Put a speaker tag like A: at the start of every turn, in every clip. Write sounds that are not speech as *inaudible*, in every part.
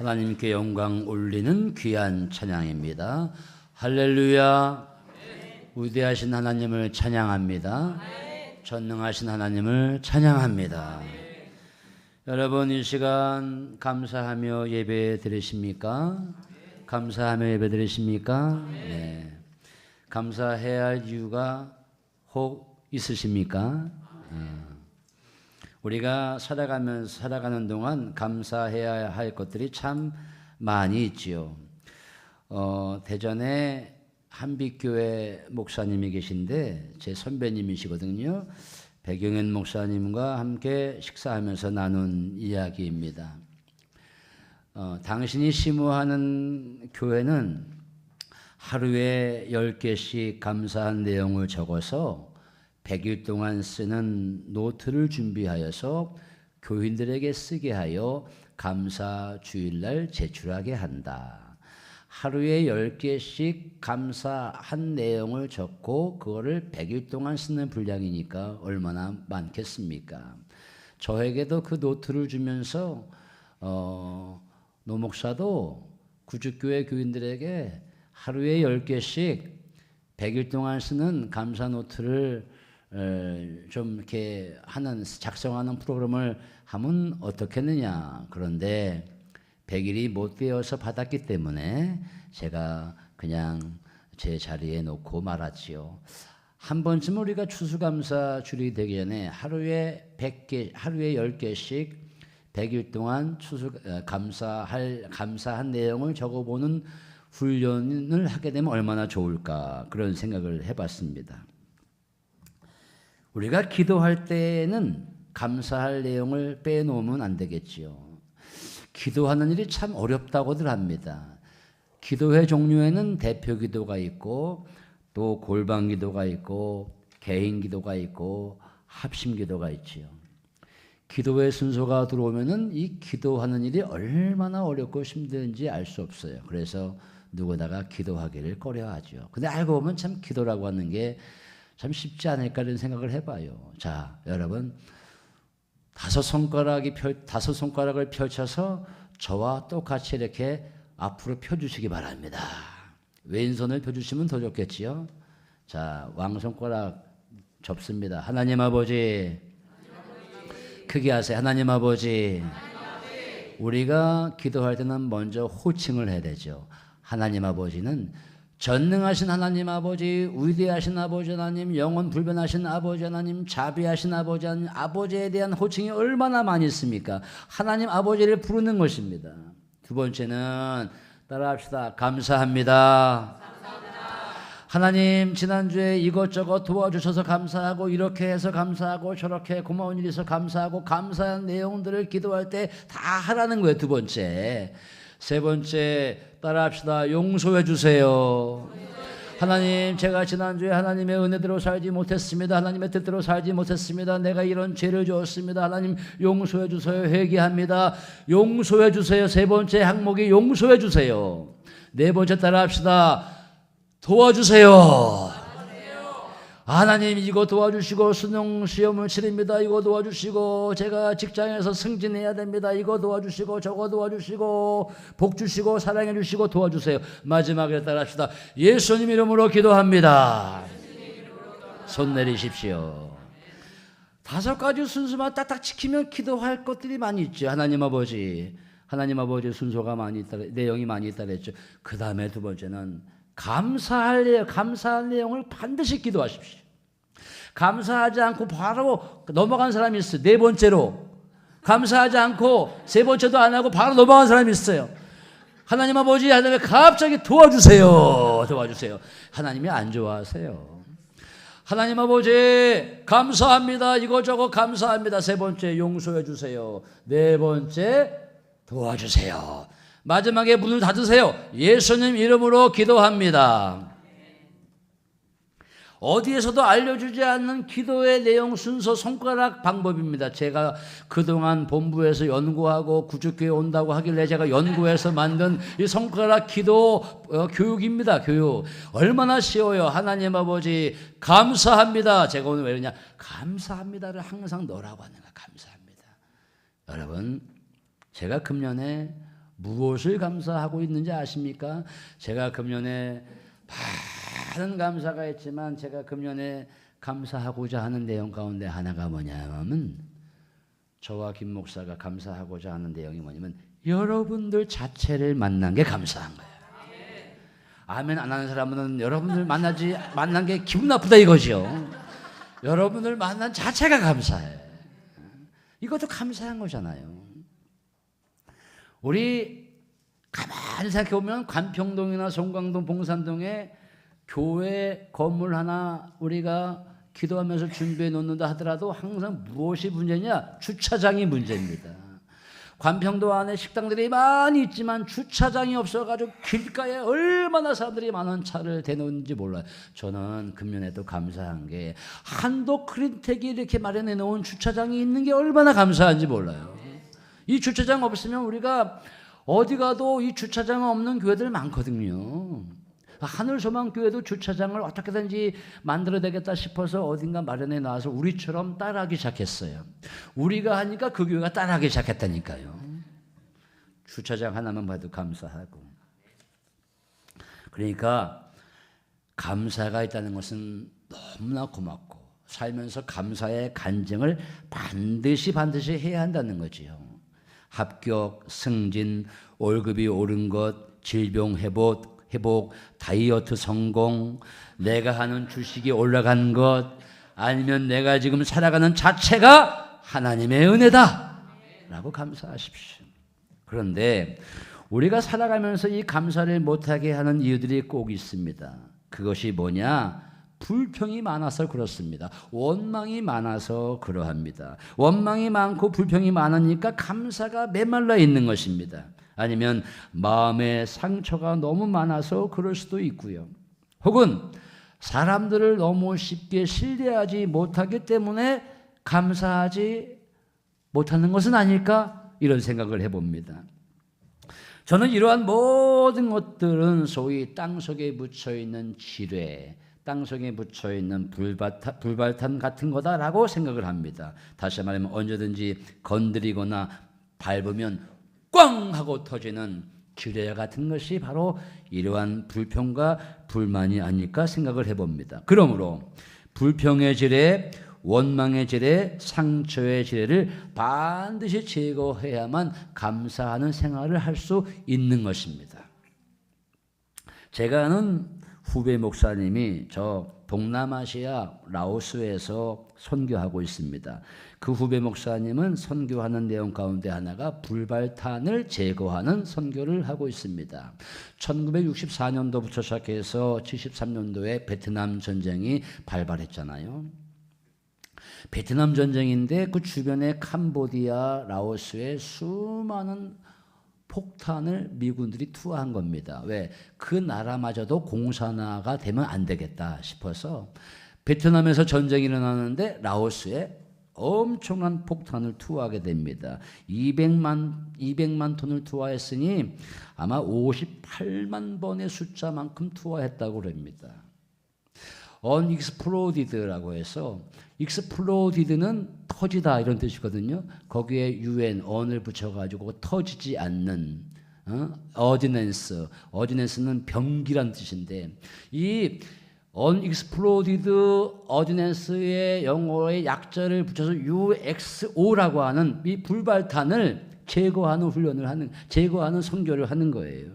A: 하나님께 영광 올리는 귀한 찬양입니다. 할렐루야. 위대하신 하나님을 찬양합니다. 전능하신 하나님을 찬양합니다. 여러분 이 시간 감사하며 예배 드리십니까? 감사하며 예배 드리십니까? 네. 감사해야 할 이유가 혹 있으십니까? 네. 우리가 살아가면서 살아가는 동안 감사해야 할 것들이 참 많이 있지요. 어, 대전에 한빛교회 목사님이 계신데 제 선배님이시거든요. 백영현 목사님과 함께 식사하면서 나눈 이야기입니다. 어, 당신이 심호하는 교회는 하루에 10개씩 감사한 내용을 적어서 100일 동안 쓰는 노트를 준비하여서 교인들에게 쓰게 하여 감사 주일날 제출하게 한다. 하루에 10개씩 감사한 내용을 적고 그거를 100일 동안 쓰는 분량이니까 얼마나 많겠습니까? 저에게도 그 노트를 주면서 어, 노 목사도 구주교회 교인들에게 하루에 10개씩 100일 동안 쓰는 감사 노트를 좀 이렇게 하는 작성하는 프로그램을 하면 어떻겠느냐. 그런데 100일이 못 되어서 받았기 때문에 제가 그냥 제 자리에 놓고 말았지요. 한 번쯤 우리가 추수감사 주일이 되기 전에 하루에 100개, 하루에 10개씩 100일 동안 추수 감사할 감사한 내용을 적어보는 훈련을 하게 되면 얼마나 좋을까 그런 생각을 해봤습니다. 우리가 기도할 때에는 감사할 내용을 빼놓으면 안 되겠지요. 기도하는 일이 참 어렵다고들 합니다. 기도회 종류에는 대표 기도가 있고 또 골방 기도가 있고 개인 기도가 있고 합심 기도가 있지요. 기도의 순서가 들어오면은 이 기도하는 일이 얼마나 어렵고 힘든지 알 수 없어요. 그래서 누구나가 기도하기를 꺼려하죠. 근데 알고 보면 참 기도라고 하는 게 참 쉽지 않을까 이런 생각을 해봐요. 자, 여러분 다섯 손가락이 펼 다섯 손가락을 펼쳐서 저와 똑같이 이렇게 앞으로 펴주시기 바랍니다. 왼손을 펴주시면 더 좋겠지요. 자, 왕손가락 접습니다. 하나님 아버지, 크게 하세요. 하나님 아버지. 우리가 기도할 때는 먼저 호칭을 해야 되죠. 하나님 아버지는 전능하신 하나님 아버지, 위대하신 아버지 하나님, 영원 불변하신 아버지 하나님, 자비하신 아버지 하나님, 아버지에 대한 호칭이 얼마나 많이 있습니까? 하나님 아버지를 부르는 것입니다. 두 번째는 따라합시다. 감사합니다. 하나님 지난주에 이것저것 도와주셔서 감사하고 이렇게 해서 감사하고 저렇게 고마운 일이 있어 감사하고 감사한 내용들을 기도할 때 다 하라는 거예요. 두 번째. 세 번째 따라합시다. 용서해 주세요. 하나님, 제가 지난주에 하나님의 은혜대로 살지 못했습니다. 하나님의 뜻대로 살지 못했습니다. 내가 이런 죄를 지었습니다. 하나님, 용서해 주세요. 회개합니다. 용서해 주세요. 세 번째 항목이 용서해 주세요. 네 번째 따라 합시다. 도와주세요. 하나님 이거 도와주시고 수능 시험을 치릅니다. 이거 도와주시고 제가 직장에서 승진해야 됩니다. 이거 도와주시고 저거 도와주시고 복 주시고 사랑해 주시고 도와주세요. 마지막에 따라합시다. 예수님 이름으로 기도합니다. 손 내리십시오. 다섯 가지 순서만 딱딱 지키면 기도할 것들이 많이 있죠. 하나님 아버지, 하나님 아버지 순서가 많이 있다, 내용이 많이 있다 그랬죠. 그 다음에 두 번째는 감사할 내용, 감사할 내용을 반드시 기도하십시오. 감사하지 않고 바로 넘어간 사람이 있어요. 네 번째로. 감사하지 않고 세 번째도 안 하고 바로 넘어간 사람이 있어요. 하나님 아버지 하나님 갑자기 도와주세요. 도와주세요. 하나님이 안 좋아하세요. 하나님 아버지 감사합니다. 이거저거 감사합니다. 세 번째 용서해 주세요. 네 번째 도와주세요. 마지막에 문을 닫으세요. 예수님 이름으로 기도합니다. 어디에서도 알려주지 않는 기도의 내용 순서 손가락 방법입니다. 제가 그동안 본부에서 연구하고 구주교회 온다고 하길래 제가 연구해서 만든 이 손가락 기도 어, 교육입니다. 교육. 얼마나 쉬워요. 하나님 아버지 감사합니다. 제가 오늘 왜 그러냐. 감사합니다를 항상 넣으라고 하는 거야. 감사합니다. 여러분 제가 금년에 무엇을 감사하고 있는지 아십니까? 제가 금년에 많은 감사가 있지만 제가 금년에 감사하고자 하는 내용 가운데 하나가 뭐냐면 저와 김 목사가 감사하고자 하는 내용이 뭐냐면 여러분들 자체를 만난 게 감사한 거예요. 아멘 안 하는 사람은 여러분들 만나지 만난 게 기분 나쁘다 이거죠. 여러분들 만난 자체가 감사해. 이것도 감사한 거잖아요. 우리 가만히 생각해 보면 관평동이나 송광동, 봉산동에 교회 건물 하나 우리가 기도하면서 준비해 놓는다 하더라도 항상 무엇이 문제냐? 주차장이 문제입니다. 관평도 안에 식당들이 많이 있지만 주차장이 없어가지고 길가에 얼마나 사람들이 많은 차를 대놓는지 몰라요. 저는 금년에도 감사한 게 한도 크린텍이 이렇게 마련해 놓은 주차장이 있는 게 얼마나 감사한지 몰라요. 이 주차장 없으면 우리가 어디 가도 이 주차장 없는 교회들 많거든요. 하늘 소망 교회도 주차장을 어떻게든지 만들어야 되겠다 싶어서 어딘가 마련해 놔서 우리처럼 따라하기 시작했어요. 우리가 하니까 그 교회가 따라하기 시작했다니까요. 주차장 하나만 봐도 감사하고. 그러니까 감사가 있다는 것은 너무나 고맙고 살면서 감사의 간증을 반드시 반드시 해야 한다는 거지요. 합격, 승진, 월급이 오른 것, 질병 회복, 회복, 다이어트 성공, 내가 하는 주식이 올라간 것, 아니면 내가 지금 살아가는 자체가 하나님의 은혜다. 라고 감사하십시오. 그런데 우리가 살아가면서 이 감사를 못하게 하는 이유들이 꼭 있습니다. 그것이 뭐냐? 불평이 많아서 그렇습니다. 원망이 많아서 그러합니다. 원망이 많고 불평이 많으니까 감사가 메말라 있는 것입니다. 아니면 마음의 상처가 너무 많아서 그럴 수도 있고요. 혹은 사람들을 너무 쉽게 신뢰하지 못하기 때문에 감사하지 못하는 것은 아닐까 이런 생각을 해봅니다. 저는 이러한 모든 것들은 소위 땅 속에 묻혀 있는 지뢰, 땅 속에 묻혀 있는 불발탄, 불발탄 같은 거다라고 생각을 합니다. 다시 말하면 언제든지 건드리거나 밟으면 꽝 하고 터지는 지뢰 같은 것이 바로 이러한 불평과 불만이 아닐까 생각을 해봅니다. 그러므로 불평의 지뢰, 원망의 지뢰, 상처의 지뢰를 반드시 제거해야만 감사하는 생활을 할 수 있는 것입니다. 제가 아는 후배 목사님이 저 동남아시아 라오스에서 선교하고 있습니다. 그 후배 목사님은 선교하는 내용 가운데 하나가 불발탄을 제거하는 선교를 하고 있습니다. 1964년도부터 시작해서 73년도에 베트남 전쟁이 발발했잖아요. 베트남 전쟁인데 그 주변에 캄보디아, 라오스에 수많은 폭탄을 미군들이 투하한 겁니다. 왜? 그 나라마저도 공산화가 되면 안 되겠다 싶어서 베트남에서 전쟁이 일어나는데 라오스에 엄청난 폭탄을 투하하게 됩니다. 200만 200만 톤을 투하했으니 아마 58만 번의 숫자만큼 투하했다고 그럽니다. unexploded라고 해서 exploded는 터지다 이런 뜻이거든요. 거기에 un on을 붙여가지고 터지지 않는 어? ordinance, ordinance는 병기란 뜻인데 이 unexploded ordinance의 영어의 약자를 붙여서 UXO라고 하는 이 불발탄을 제거하는 훈련을 하는 제거하는 선교를 하는 거예요.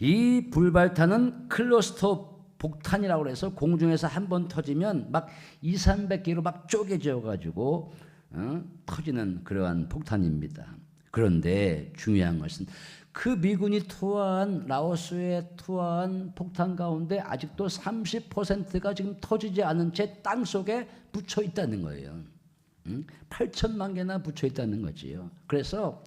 A: 이 불발탄은 클러스터 폭탄이라고 해서 공중에서 한 번 터지면 막 2, 300개로 막 쪼개져 가지고 어? 터지는 그러한 폭탄입니다. 그런데 중요한 것은 그 미군이 투하한 라오스에 투하한 폭탄 가운데 아직도 30%가 지금 터지지 않은 채 땅 속에 붙여 있다는 거예요. 8천만 개나 붙여 있다는 거지요. 그래서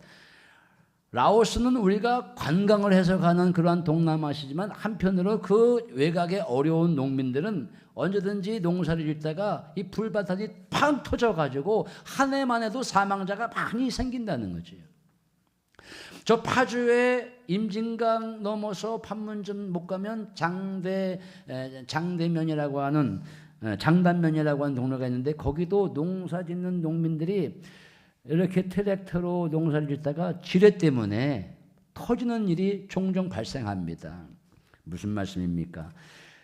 A: 라오스는 우리가 관광을 해서 가는 그러한 동남아시지만 한편으로 그 외곽의 어려운 농민들은 언제든지 농사를 짓다가 이 불바탕이 팡 터져가지고 한 해만 해도 사망자가 많이 생긴다는 거지요. 저 파주에 임진강 넘어서 판문점 못 가면 장대 장대면이라고 하는 장단면이라고 하는 동네가 있는데 거기도 농사 짓는 농민들이 이렇게 트랙터로 농사를 짓다가 지뢰 때문에 터지는 일이 종종 발생합니다. 무슨 말씀입니까?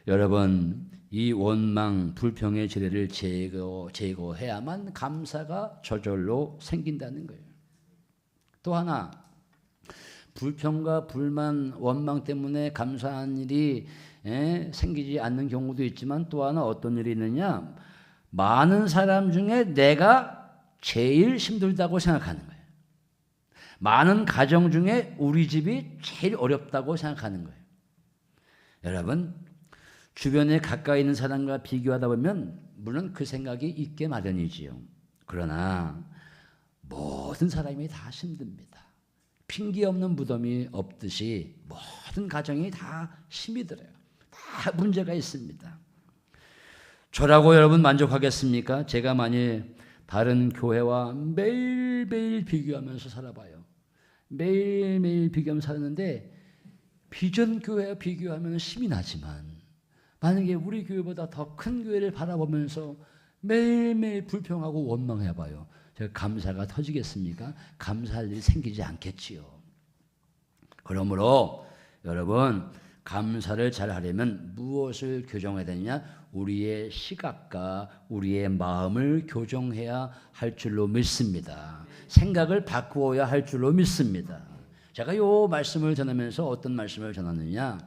A: 여러분, 이 원망, 불평의 지뢰를 제거, 제거해야만 감사가 저절로 생긴다는 거예요. 또 하나, 불평과 불만, 원망 때문에 감사한 일이 예, 생기지 않는 경우도 있지만 또 하나 어떤 일이 있느냐? 많은 사람 중에 내가 제일 힘들다고 생각하는 거예요. 많은 가정 중에 우리 집이 제일 어렵다고 생각하는 거예요. 여러분, 주변에 가까이 있는 사람과 비교하다 보면 물론 그 생각이 있게 마련이지요. 그러나 모든 사람이 다 힘듭니다. 핑계 없는 무덤이 없듯이 모든 가정이 다 힘이 들어요. 다 문제가 있습니다. 저라고 여러분 만족하겠습니까? 제가 만일 다른 교회와 매일매일 비교하면서 살아봐요. 매일매일 비교하면서 살았는데 비전 교회와 비교하면 힘이 나지만 만약에 우리 교회보다 더 큰 교회를 바라보면서 매일매일 불평하고 원망해봐요. 제가 감사가 터지겠습니까? 감사할 일이 생기지 않겠지요. 그러므로 여러분 감사를 잘 하려면 무엇을 교정해야 되느냐? 우리의 시각과 우리의 마음을 교정해야 할 줄로 믿습니다. 생각을 바꾸어야 할 줄로 믿습니다. 제가 요 말씀을 전하면서 어떤 말씀을 전하느냐?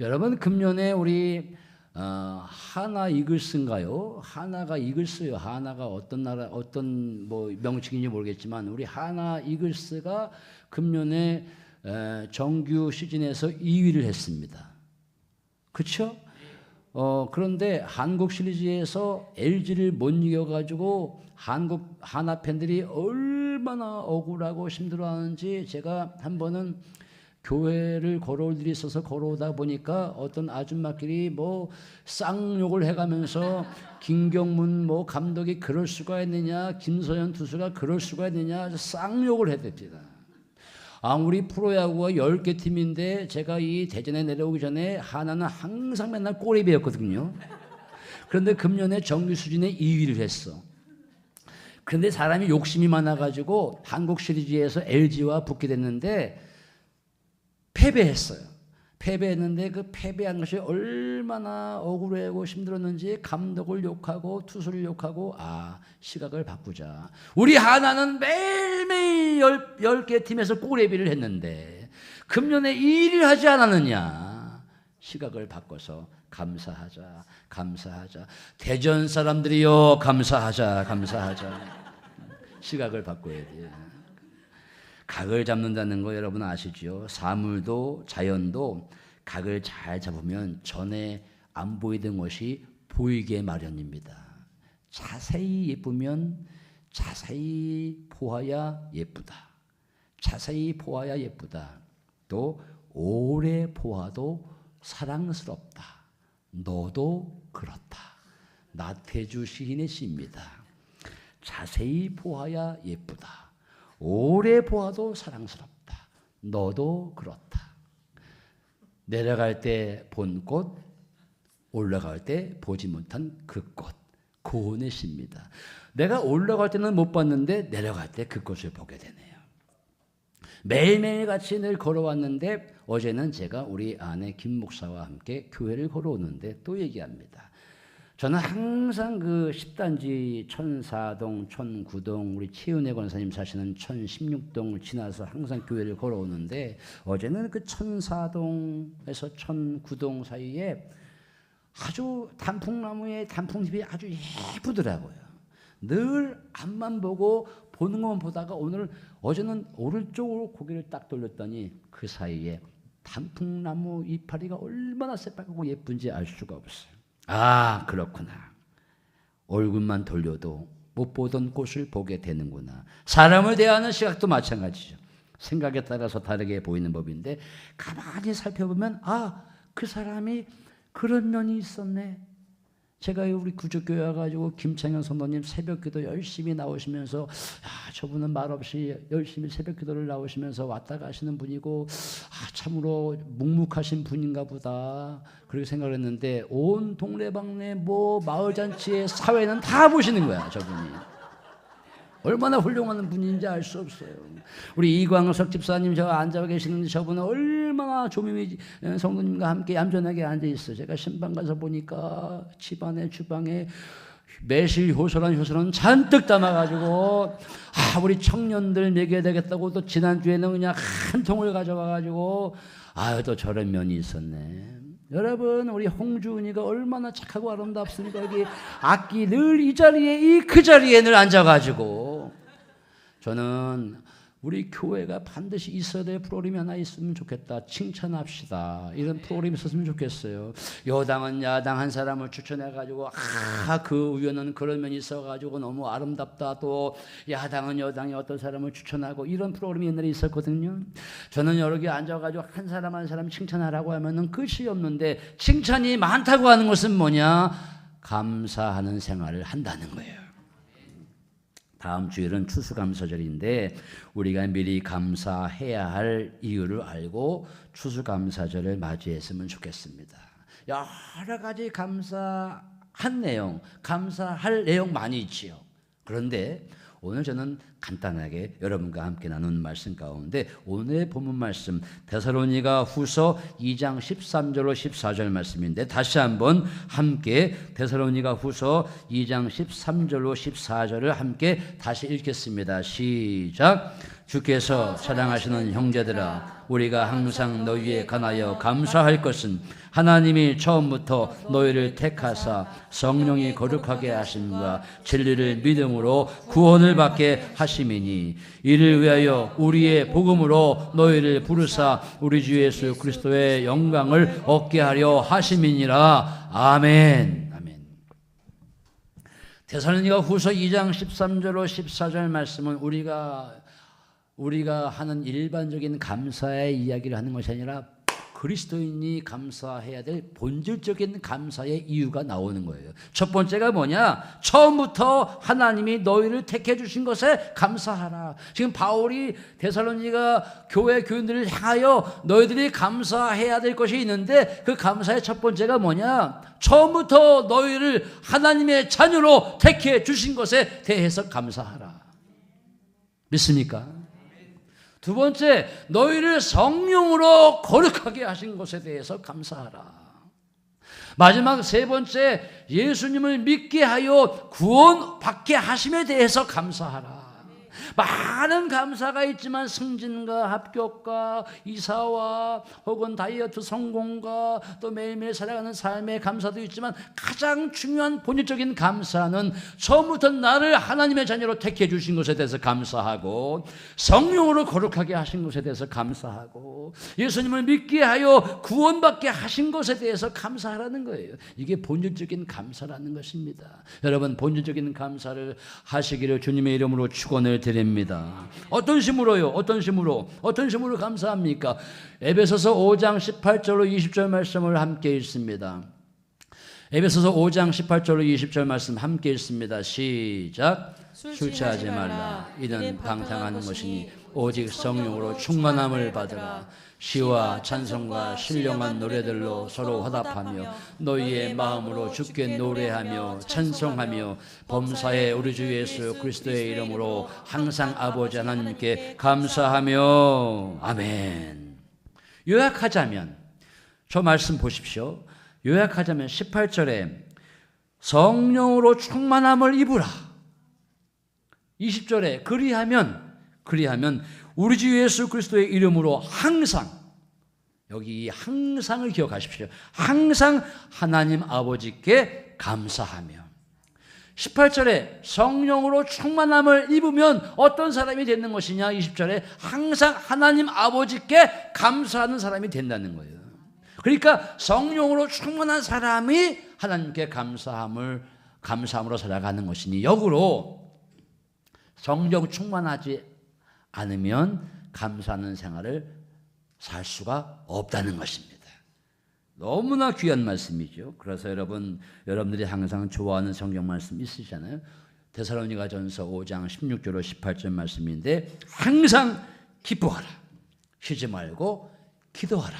A: 여러분 금년에 우리 어, 하나 이글스인가요? 하나가 이글스요. 하나가 어떤 나라 어떤 뭐 명칭인지 모르겠지만 우리 하나 이글스가 금년에 에, 정규 시즌에서 2위를 했습니다. 그렇죠? 어, 그런데 한국 시리즈에서 LG를 못 이겨가지고 한국 하나 팬들이 얼마나 억울하고 힘들어하는지 제가 한 번은 교회를 걸어올 일이 있어서 걸어오다 보니까 어떤 아줌마끼리 뭐 쌍욕을 해가면서 *laughs* 김경문 뭐 감독이 그럴 수가 있느냐 김서현 투수가 그럴 수가 있느냐 쌍욕을 해댑니다. 아무리 프로야구가 10개 팀인데 제가 이 대전에 내려오기 전에 하나는 항상 맨날 꼬리배였거든요. 그런데 금년에 정규 수준에 2위를 했어. 그런데 사람이 욕심이 많아가지고 한국 시리즈에서 LG와 붙게 됐는데 패배했어요. 패배했는데 그 패배한 것이 얼마나 억울하고 힘들었는지 감독을 욕하고 투수를 욕하고 아 시각을 바꾸자. 우리 하나는 매일매일 열, 10개 팀에서 꼬레비를 했는데 금년에 1위를 하지 않았느냐. 시각을 바꿔서 감사하자. 감사하자. 대전 사람들이요 감사하자. 감사하자. 시각을 바꿔야 돼. 각을 잡는다는 거 여러분 아시죠? 사물도 자연도 각을 잘 잡으면 전에 안 보이던 것이 보이게 마련입니다. 자세히 예쁘면 자세히 보아야 예쁘다. 자세히 보아야 예쁘다. 또 오래 보아도 사랑스럽다. 너도 그렇다. 나태주 시인의 시입니다. 자세히 보아야 예쁘다. 오래 보아도 사랑스럽다. 너도 그렇다. 내려갈 때 본 꽃, 올라갈 때 보지 못한 그 꽃. 고운의 시입니다. 내가 올라갈 때는 못 봤는데 내려갈 때 그 꽃을 보게 되네요. 매일매일 같이 늘 걸어왔는데 어제는 제가 우리 아내 김 목사와 함께 교회를 걸어오는데 또 얘기합니다. 저는 항상 그 10단지 1004동, 1009동 우리 최은혜 권사님 사시는 1016동을 지나서 항상 교회를 걸어오는데 어제는 그 1004동에서 1009동 사이에 아주 단풍나무의 단풍잎이 아주 예쁘더라고요. 늘 앞만 보고 보는 것만 보다가 오늘 어제는 오른쪽으로 고개를 딱 돌렸더니 그 사이에 단풍나무 이파리가 얼마나 새빨갛고 예쁜지 알 수가 없어요. 아, 그렇구나. 얼굴만 돌려도 못 보던 꽃을 보게 되는구나. 사람을 대하는 시각도 마찬가지죠. 생각에 따라서 다르게 보이는 법인데 가만히 살펴보면 아, 그 사람이 그런 면이 있었네. 제가 우리 구조교회 와가지고 김창현 선도님 새벽기도 열심히 나오시면서 아, 저분은 말없이 열심히 새벽기도를 나오시면서 왔다 가시는 분이고 아, 참으로 묵묵하신 분인가 보다. 그렇게 생각을 했는데 온 동네방네 뭐 마을잔치의 사회는 다 보시는 거야 저분이 얼마나 훌륭한 분인지 알 수 없어요. 우리 이광석 집사님 저 앉아 계시는데 저분은 얼마나 조미미 성도님과 함께 얌전하게 앉아 있어. 제가 신방 가서 보니까 집안에 주방에 매실 효소란 효소는 잔뜩 담아가지고 아 우리 청년들 먹여야 되겠다고 또 지난주에는 그냥 한 통을 가져와가지고 아유 또 저런 면이 있었네. 여러분 우리 홍주은이가 얼마나 착하고 아름답습니까? 여기 악기 늘 이 자리에 이 그 자리에 늘 앉아가지고 저는 우리 교회가 반드시 있어야 될 프로그램이 하나 있으면 좋겠다. 칭찬합시다. 이런 프로그램이 있었으면 좋겠어요. 여당은 야당 한 사람을 추천해가지고, 아, 그 의원은 그런 면이 있어가지고 너무 아름답다. 또 야당은 여당이 어떤 사람을 추천하고 이런 프로그램이 옛날에 있었거든요. 저는 여러 개 앉아가지고 한 사람 한 사람 칭찬하라고 하면은 끝이 없는데 칭찬이 많다고 하는 것은 뭐냐? 감사하는 생활을 한다는 거예요. 다음 주일은 추수감사절인데 우리가 미리 감사해야 할 이유를 알고 추수감사절을 맞이했으면 좋겠습니다. 여러 가지 감사한 내용, 감사할 내용 많이 있지요. 그런데 오늘 저는 간단하게 여러분과 함께 나눈 말씀 가운데 오늘의 본문 말씀 데살로니가 후서 2장 13절로 14절 말씀인데 다시 한번 함께 데살로니가 후서 2장 13절로 14절을 함께 다시 읽겠습니다. 시작. 주께서 사랑하시는 형제들아 우리가 항상 너희에 관하여 감사할 것은 하나님이 처음부터 너희를 택하사 성령이 거룩하게 하심과 진리를 믿음으로 구원을 받게 하심이니 이를 위하여 우리의 복음으로 너희를 부르사 우리 주 예수 그리스도의 영광을 얻게 하려 하심이니라. 아멘. 아멘. 데살로니가 후서 2장 13절로 14절 말씀은 우리가 우리가 하는 일반적인 감사의 이야기를 하는 것이 아니라 그리스도인이 감사해야 될 본질적인 감사의 이유가 나오는 거예요. 첫 번째가 뭐냐? 처음부터 하나님이 너희를 택해 주신 것에 감사하라. 지금 바울이 데살로니가 교회 교인들을 향하여 너희들이 감사해야 될 것이 있는데 그 감사의 첫 번째가 뭐냐? 처음부터 너희를 하나님의 자녀로 택해 주신 것에 대해서 감사하라. 믿습니까? 두 번째, 너희를 성령으로 거룩하게 하신 것에 대해서 감사하라. 마지막 세 번째, 예수님을 믿게 하여 구원받게 하심에 대해서 감사하라. 많은 감사가 있지만 승진과 합격과 이사와 혹은 다이어트 성공과 또 매일매일 살아가는 삶의 감사도 있지만 가장 중요한 본질적인 감사는 처음부터 나를 하나님의 자녀로 택해 주신 것에 대해서 감사하고 성령으로 거룩하게 하신 것에 대해서 감사하고 예수님을 믿게 하여 구원받게 하신 것에 대해서 감사하라는 거예요. 이게 본질적인 감사라는 것입니다. 여러분 본질적인 감사를 하시기를 주님의 이름으로 축원을 드립니다. 어떤 심으로요? 어떤 심으로? 어떤 심으로 감사합니까? 에베소서 5장 18절로 20절 말씀을 함께 읽습니다. 에베소서 5장 18절로 20절 말씀 함께 읽습니다. 시작. 술 취하지 말라. 이는 방탕한 것이니 오직 성령으로 충만함을 받으라. 시와 찬송과 신령한 노래들로 서로 화답하며 너희의 마음으로 주께 노래하며 찬송하며 범사에 우리 주 예수 그리스도의 이름으로 항상 아버지 하나님께 감사하며 아멘. 요약하자면 저 말씀 보십시오. 요약하자면 18절에 성령으로 충만함을 입으라. 20절에 그리하면 그리하면 우리 주 예수 그리스도의 이름으로 항상 여기 이 항상을 기억하십시오. 항상 하나님 아버지께 감사하며 18절에 성령으로 충만함을 입으면 어떤 사람이 되는 것이냐? 20절에 항상 하나님 아버지께 감사하는 사람이 된다는 거예요. 그러니까 성령으로 충만한 사람이 하나님께 감사함을 감사함으로 살아가는 것이니 역으로 성령 충만하지 않으면 감사하는 생활을 살 수가 없다는 것입니다. 너무나 귀한 말씀이죠. 그래서 여러분, 여러분들이 항상 좋아하는 성경 말씀 있으시잖아요. 데살로니가 전서 5장 16절로 18절 말씀인데 항상 기뻐하라. 쉬지 말고 기도하라.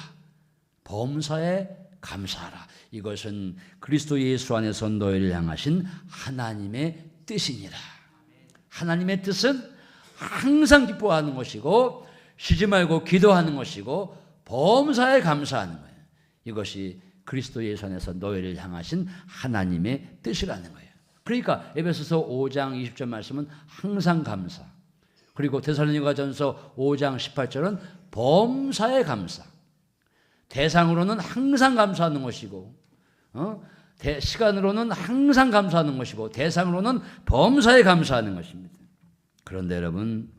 A: 범사에 감사하라. 이것은 그리스도 예수 안에서 너희를 향하신 하나님의 뜻이니라. 하나님의 뜻은 항상 기뻐하는 것이고 쉬지 말고 기도하는 것이고 범사에 감사하는 거예요. 이것이 그리스도 예수 안에서 너희를 향하신 하나님의 뜻이라는 거예요. 그러니까 에베소서 5장 20절 말씀은 항상 감사. 그리고 데살로니가전서 5장 18절은 범사에 감사. 대상으로는 항상 감사하는 것이고 어? 대, 시간으로는 항상 감사하는 것이고 대상으로는 범사에 감사하는 것입니다. 그런데 여러분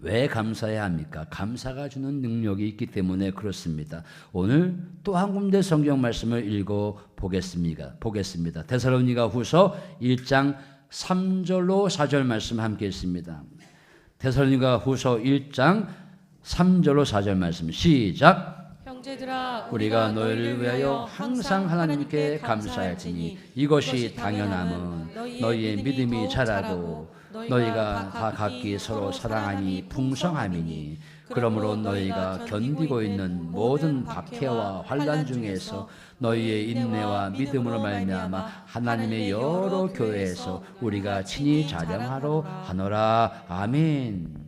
A: 왜 감사해야 합니까? 감사가 주는 능력이 있기 때문에 그렇습니다. 오늘 또 한 군데 성경 말씀을 읽어 보겠습니다. 보겠습니다. 데살로니가 후서 1장 3절로 4절 말씀 함께 있습니다. 데살로니가 후서 1장 3절로 4절 말씀 시작
B: 형제들아
A: 우리가 너희를 위하여 항상 하나님께 감사할지니 이것이 당연함은 너희의 믿음이 자라고 너희가 다 각기 서로 사랑하니 풍성함이니 그러므로 너희가 견디고 있는 모든 박해와 환란 중에서 너희의 인내와 믿음으로 말미암아 하나님의 여러 교회에서 우리가 친히 자령하러 하노라 아멘.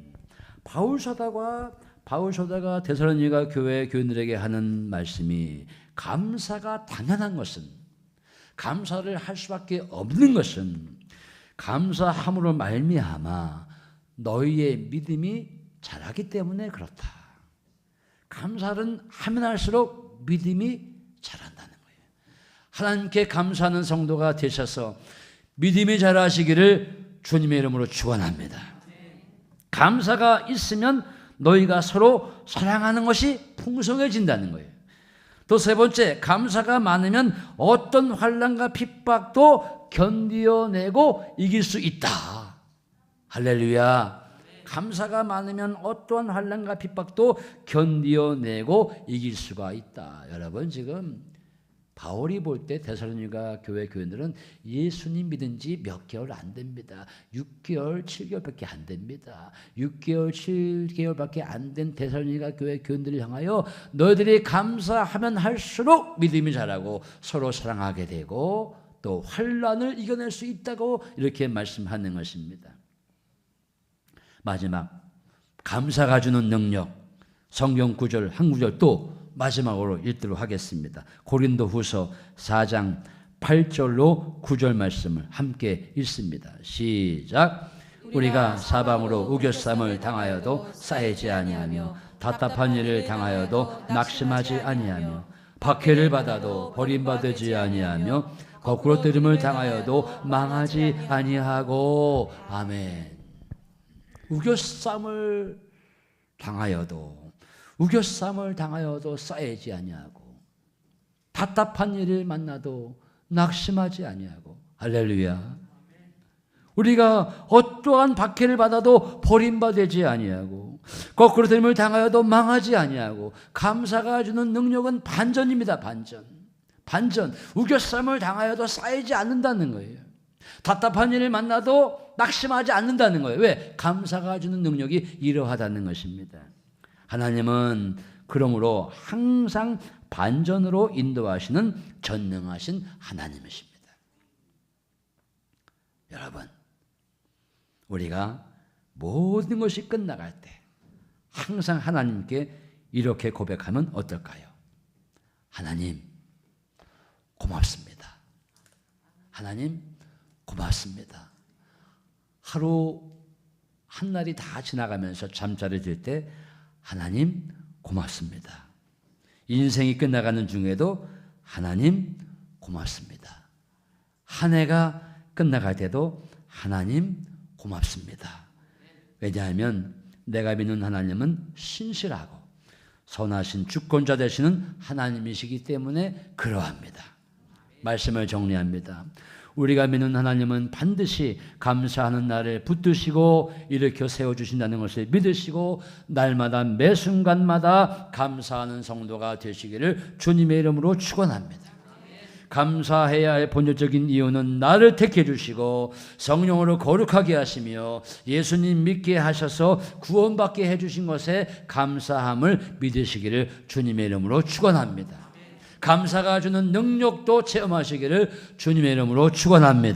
A: 바울 사다가 바울 사다가 데살로니가 교회 교인들에게 하는 말씀이 감사가 당연한 것은 감사를 할 수밖에 없는 것은 감사함으로 말미암아 너희의 믿음이 자라기 때문에 그렇다. 감사는 하면 할수록 믿음이 자란다는 거예요. 하나님께 감사하는 성도가 되셔서 믿음이 자라시기를 주님의 이름으로 축원합니다. 감사가 있으면 너희가 서로 사랑하는 것이 풍성해진다는 거예요. 또 세 번째, 감사가 많으면 어떤 환란과 핍박도 견디어내고 이길 수 있다. 할렐루야. 감사가 많으면 어떠한 환란과 핍박도 견디어내고 이길 수가 있다. 여러분 지금 바울이 볼때 데살로니가 교회 교인들은 예수님 믿은 지 몇 개월 안 됩니다. 6개월, 7개월밖에 안 됩니다. 6개월, 7개월밖에 안된 데살로니가 교회 교인들을 향하여 너희들이 감사하면 할수록 믿음이 자라고 서로 사랑하게 되고 또 환란을 이겨낼 수 있다고 이렇게 말씀하는 것입니다. 마지막 감사가 주는 능력 성경 구절 한 구절 또 마지막으로 읽도록 하겠습니다. 고린도 후서 4장 8절로 9절 말씀을 함께 읽습니다. 시작. 우리가 사방으로 우겨쌈을 당하여도 쌓이지 아니하며 답답한 일을 당하여도 낙심하지 아니하며 박해를 받아도 버림받지 아니하며 거꾸로 때림을 당하여도 망하지 아니하고 아멘. 우겨쌈을 당하여도 우겨쌈을 당하여도 쌓이지 아니하고 답답한 일을 만나도 낙심하지 아니하고 할렐루야. 우리가 어떠한 박해를 받아도 버림받지 아니하고 거꾸로 됨을 당하여도 망하지 아니하고 감사가 주는 능력은 반전입니다. 반전. 반전. 우겨쌈을 당하여도 쌓이지 않는다는 거예요. 답답한 일을 만나도 낙심하지 않는다는 거예요. 왜? 감사가 주는 능력이 이러하다는 것입니다. 하나님은 그러므로 항상 반전으로 인도하시는 전능하신 하나님이십니다. 여러분, 우리가 모든 것이 끝나갈 때 항상 하나님께 이렇게 고백하면 어떨까요? 하나님, 고맙습니다. 하나님, 고맙습니다. 하루 한 날이 다 지나가면서 잠자리 들 때 하나님 고맙습니다. 인생이 끝나가는 중에도 하나님 고맙습니다. 한 해가 끝나갈 때도 하나님 고맙습니다. 왜냐하면 내가 믿는 하나님은 신실하고 선하신 주권자 되시는 하나님이시기 때문에 그러합니다. 말씀을 정리합니다. 우리가 믿는 하나님은 반드시 감사하는 날을 붙드시고 일으켜 세워 주신다는 것을 믿으시고 날마다 매 순간마다 감사하는 성도가 되시기를 주님의 이름으로 축원합니다. 감사해야 할 본질적인 이유는 나를 택해 주시고 성령으로 거룩하게 하시며 예수님 믿게 하셔서 구원받게 해 주신 것에 감사함을 믿으시기를 주님의 이름으로 축원합니다. 감사가 주는 능력도 체험하시기를 주님의 이름으로 축원합니다.